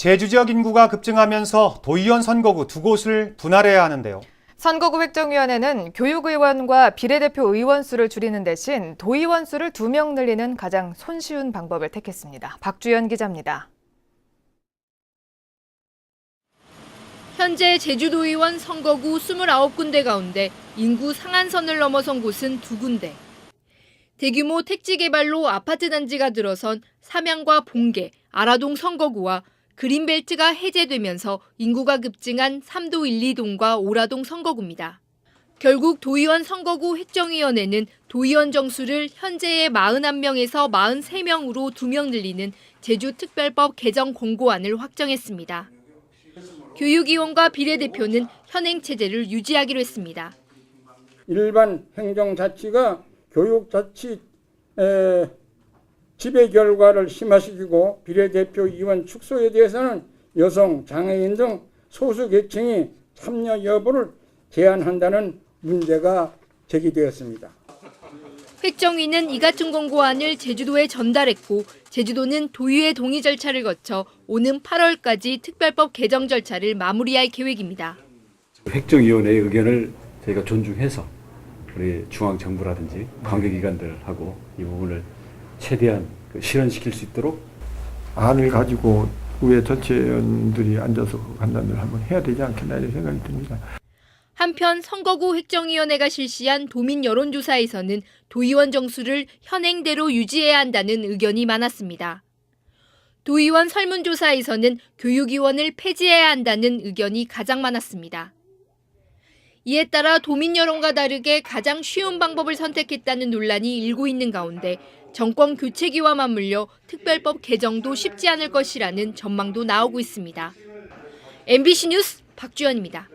제주 지역 인구가 급증하면서 도의원 선거구 두 곳을 분할해야 하는데요. 선거구 획정위원회는 교육의원과 비례대표 의원 수를 줄이는 대신 도의원 수를 두 명 늘리는 가장 손쉬운 방법을 택했습니다. 박주연 기자입니다. 현재 제주도의원 선거구 29군데 가운데 인구 상한선을 넘어선 곳은 두 군데. 대규모 택지 개발로 아파트 단지가 들어선 삼양과 봉계, 아라동 선거구와 그린벨트가 해제되면서 인구가 급증한 삼도 1, 2동과 오라동 선거구입니다. 결국 도의원 선거구 획정위원회는 도의원 정수를 현재의 41명에서 43명으로 2명 늘리는 제주특별법 개정 공고안을 확정했습니다. 교육위원과 비례대표는 현행 체제를 유지하기로 했습니다. 일반 행정자치가 교육자치 에, 지배 결과를 심화시키고 비례대표 의원 축소에 대해서는 여성, 장애인 등 소수 계층이 참여 여부를 제한한다는 문제가 제기되었습니다. 획정위는 이 같은 공고안을 제주도에 전달했고 제주도는 도의회 동의 절차를 거쳐 오는 8월까지 특별법 개정 절차를 마무리할 계획입니다. 획정위원회의 의견을 저희가 존중해서 우리 중앙정부라든지 관계기관들하고 이 부분을 최대한 그 실현시킬 수 있도록 안을 가지고 의회 전체위원들이 앉아서 그 판단을 한번 해야 되지 않겠나 이런 생각이 듭니다. 한편 선거구 획정위원회가 실시한 도민 여론조사에서는 도의원 정수를 현행대로 유지해야 한다는 의견이 많았습니다. 도의원 설문조사에서는 교육위원을 폐지해야 한다는 의견이 가장 많았습니다. 이에 따라 도민 여론과 다르게 가장 쉬운 방법을 선택했다는 논란이 일고 있는 가운데 정권 교체기와 맞물려 특별법 개정도 쉽지 않을 것이라는 전망도 나오고 있습니다. MBC 뉴스 박주연입니다.